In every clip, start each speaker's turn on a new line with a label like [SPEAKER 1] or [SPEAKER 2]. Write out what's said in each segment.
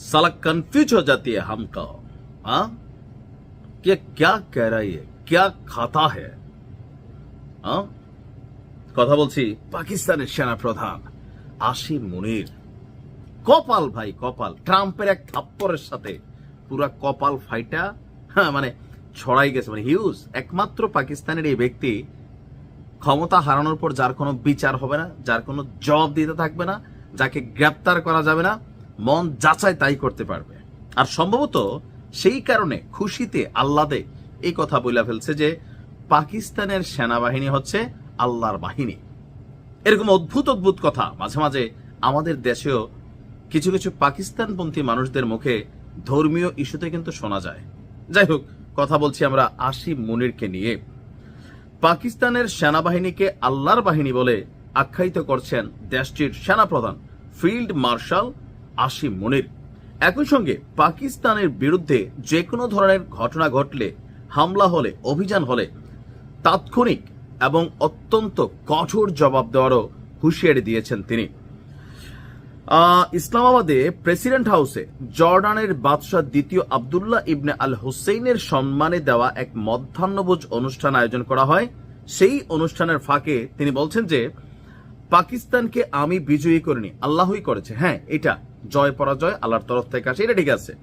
[SPEAKER 1] साला कंफ्यूज हो जाती है हमको हाँ कि क्या कह रहा है ये? क्या खाता है हाँ কথা বলছি পাকিস্তানের সেনা প্রধান আসিম মুনির কপাল ভাই কপাল ট্রাম্পের এক থাপ্পরের সাথে পুরা কপাল ফাইটা হ্যাঁ মানে ছড়াই গেছে মানে হিউজ একমাত্র পাকিস্তানের এই ব্যক্তি ক্ষমতা হারানোর পর যার কোনো বিচার হবে না যার কোনো জবাব দিতে থাকবে না যাকে গ্রেপ্তার করা যাবে না মন যাচাই তাই করতে পারবে। আর সম্ভবত সেই কারণে খুশিতে আল্লাদে এই কথা বইলা ফেলছে যে পাকিস্তানের সেনাবাহিনী হচ্ছে আল্লাহর বাহিনী। এরকম অদ্ভুত অদ্ভুত কথা মাঝে মাঝে আমাদের দেশেও কিছু কিছু পাকিস্তানপন্থী মানুষদের মুখে ধর্মীয় ইস্যুতে কিন্তু শোনা যায়। যাই হোক, কথা বলছি আমরা আসিম মুনিরকে নিয়ে। পাকিস্তানের সেনাবাহিনীকে আল্লাহর বাহিনী বলে আখ্যায়িত করছেন দেশটির সেনাপ্রধান, ফিল্ড মার্শাল আসিম মুনির। একই সঙ্গে পাকিস্তানের বিরুদ্ধে যে কোনো ধরনের ঘটনা ঘটলে, হামলা হলে, অভিযান হলে তাৎক্ষণিক এবং অত্যন্ত কঠোর জবাব দেওয়ারও হুঁশিয়ারি দিয়েছেন তিনি। ইসলামাবাদে প্রেসিডেন্ট হাউসে জর্ডানের বাদশাহ দ্বিতীয় আবদুল্লাহ ইবনে আল হুসেইনের সম্মানে দেওয়া এক মধ্যাহ্নভোজ অনুষ্ঠান আয়োজন করা হয়। সেই অনুষ্ঠানের ফাঁকে তিনি বলছেন যে, পাকিস্তানকে আমি বিজয়ী করিনি, আল্লাহই করেছে। হ্যাঁ এটা জয় পরাজয়, আল্লাহর তরফ থেকে আসে, এটা ঠিক আছে।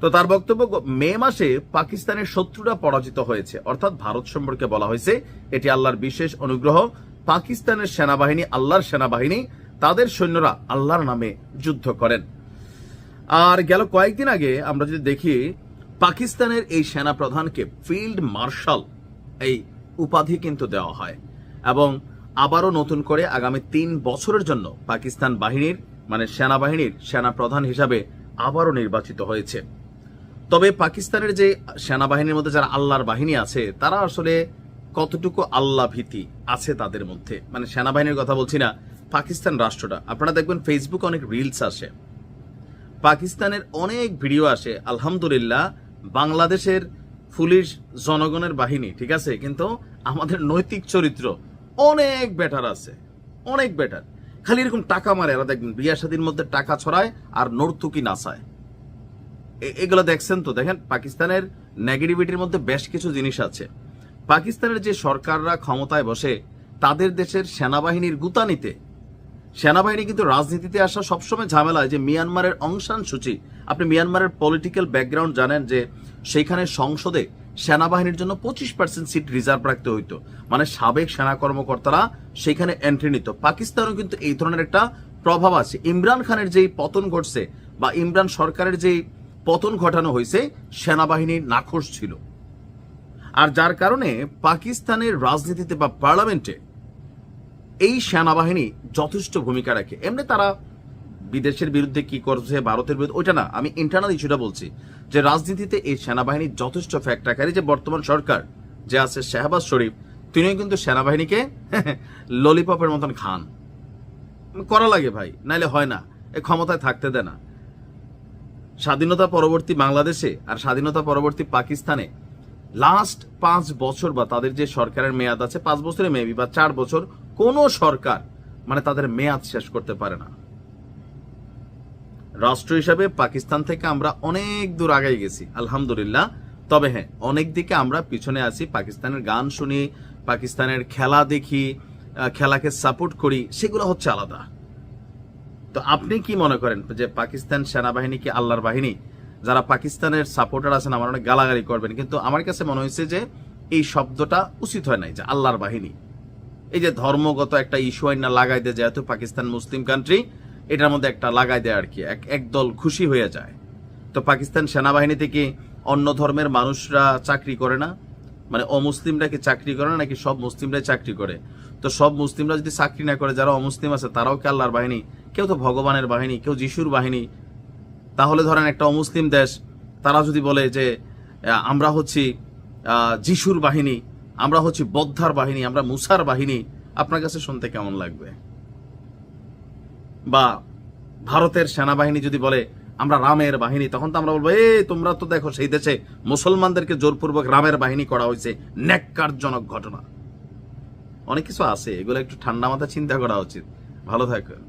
[SPEAKER 1] তো তার বক্তব্য, মে মাসে পাকিস্তানের শত্রুরা পরাজিত হয়েছে। অর্থাৎ ভারত সম্পর্কে বলা হয়েছে, এটি আল্লাহর বিশেষ অনুগ্রহ। পাকিস্তানের সেনাবাহিনী, আল্লাহর সেনাবাহিনী, তাদের সৈন্যরা আল্লাহর নামে যুদ্ধ করেন। আর গেল কয়েকদিন আগে আমরা যদি দেখি, পাকিস্তানের এই সেনা প্রধানকে ফিল্ড মার্শাল, এই উপাধি কিন্তু দেওয়া হয়। এবং আবারও নতুন করে আগামী তিন বছরের জন্য পাকিস্তান বাহিনীর মানে সেনাবাহিনীর সেনা প্রধান হিসাবে আবারও নির্বাচিত হয়েছে। তবে পাকিস্তানের যে সেনাবাহিনীর মধ্যে যারা আল্লাহর বাহিনী আছে, তারা আসলে কতটুকু আল্লাহ ভীতি আছে তাদের মধ্যে? মানে সেনাবাহিনীর কথা বলছি না, পাকিস্তান রাষ্ট্রটা। আপনারা দেখবেন ফেসবুকে অনেক রিলস আসে। পাকিস্তানের অনেক ভিডিও আসে, আলহামদুলিল্লাহ, বাংলাদেশের পুলিশ জনগণের বাহিনী, ঠিক আছে? কিন্তু আমাদের নৈতিক চরিত্র অনেক বেটার আছে, অনেক বেটার খালি এরকম টাকা মারে, এরা দেখবেন বিয়া শাদীর মধ্যে টাকা ছড়ায় আর নর্তুকি নাচায়। এগুলো দেখছেন তো? দেখেন, পাকিস্তানের নেগেটিভিটির মধ্যে বেশ কিছু জিনিস আছে। পাকিস্তানের যে সরকাররা ক্ষমতায় বসে, তাদের দেশের সেনাবাহিনীর গুতানিতে। সেনাবাহিনী কিন্তু রাজনীতিতে আসা সবসময় ঝামেলা হয় যে মিয়ানমারের অংশান সূচি। আপনি মিয়ানমারের পলিটিক্যাল ব্যাকগ্রাউন্ড জানেন যে, সেইখানে সংসদে সেনাবাহিনীর জন্য পঁচিশ পার্সেন্ট সিট রিজার্ভ রাখতে হইতো। মানে সাবেক সেনা কর্মকর্তারা সেখানে এন্ট্রি নিত। পাকিস্তানও কিন্তু এই ধরনের একটা প্রভাব আছে। ইমরান খানের যেই পতন ঘটছে বা ইমরান সরকারের যেই পতন ঘটানো হয়েছে, সেনাবাহিনী নাখোশ ছিল। আর যার কারণে পাকিস্তানের রাজনীতিতে বা পার্লামেন্টে এই সেনাবাহিনী যথেষ্ট ভূমিকা রাখে। এমনি তারা বিদেশের বিরুদ্ধে কি করছে, ভারতের বিরুদ্ধে, ওইটা না, আমি ইন্টারনাল ইস্যুটা বলছি যে রাজনীতিতে এই সেনাবাহিনী যথেষ্ট ফ্যাক্ট রাখারি যে বর্তমান সরকার যে আছে শাহবাজ শরীফ, তিনিও কিন্তু সেনাবাহিনীকে ললিপপের মতন খান। করা লাগে ভাই, নাইলে হয় না, এ ক্ষমতায় থাকতে দেয় না। স্বাধীনতা পরবর্তী বাংলাদেশে আর স্বাধীনতা পরবর্তী পাকিস্তানে লাস্ট পাঁচ বছর বা তাদের যে সরকারের মেয়াদ আছে, পাঁচ বছরের মেবি বা চার বছর, কোনো সরকার মানে তাদের মেয়াদ শেষ করতে পারে না। রাষ্ট্র হিসাবে পাকিস্তান থেকে আমরা অনেক দূর আগাই গেছি, আলহামদুলিল্লাহ। তবে হ্যাঁ অনেক দিকে আমরা পিছনে আছি, পাকিস্তানের গান শুনি, পাকিস্তানের খেলা দেখি খেলাকে সাপোর্ট করি, সেগুলো হচ্ছে আলাদা। তো আপনি কি মনে করেন যে পাকিস্তান সেনাবাহিনী কি আল্লাহর বাহিনী? যারা পাকিস্তানের সাপোর্টার আছেন, আমার অনেক গালাগালি করবেন, কিন্তু আমার কাছে মনে হয়েছে যে এই শব্দটা উচিত হয় নাই যে আল্লাহর বাহিনী। এই যে ধর্মগত একটা ইস্যু আইন না লাগাই দেয়, যেহেতু পাকিস্তান মুসলিম কান্ট্রি এটার মধ্যে একটা লাগাই দেয় আর কি। এক, একদল খুশি হয়ে যায়। তো পাকিস্তান সেনাবাহিনী থেকে অন্য ধর্মের মানুষরা চাকরি করে না। মানে অমুসলিমরা কি চাকরি করে না, নাকি সব মুসলিমরাই চাকরি করে? তো সব মুসলিমরা যদি চাকরি না করে, যারা অমুসলিম আছে, তারাও কি আল্লাহর বাহিনী? কেউ তো ভগবানের বাহিনী, কেউ যিশুর বাহিনী। তাহলে ধরেন একটা অমুসলিম দেশ, তারা যদি বলে যে আমরা হচ্ছি যিশুর বাহিনী, আমরা হচ্ছি বদ্ধার বাহিনী, আমরা মুসার বাহিনী, আপনার কাছে শুনতে কেমন লাগবে? বা ভারতের সেনাবাহিনী যদি বলে, আমরা রামের বাহিনী, তখন তো আমরা বলব, এ, তোমরা তো দেখো সেই দেশে মুসলমানদেরকে জোরপূর্বক রামের বাহিনী করা হয়েছে। ন্যাক্কারজনক ঘটনা। অনেক কিছু আছে, এগুলো একটু ঠান্ডা মাথা চিন্তা করা উচিত। ভালো থাকুন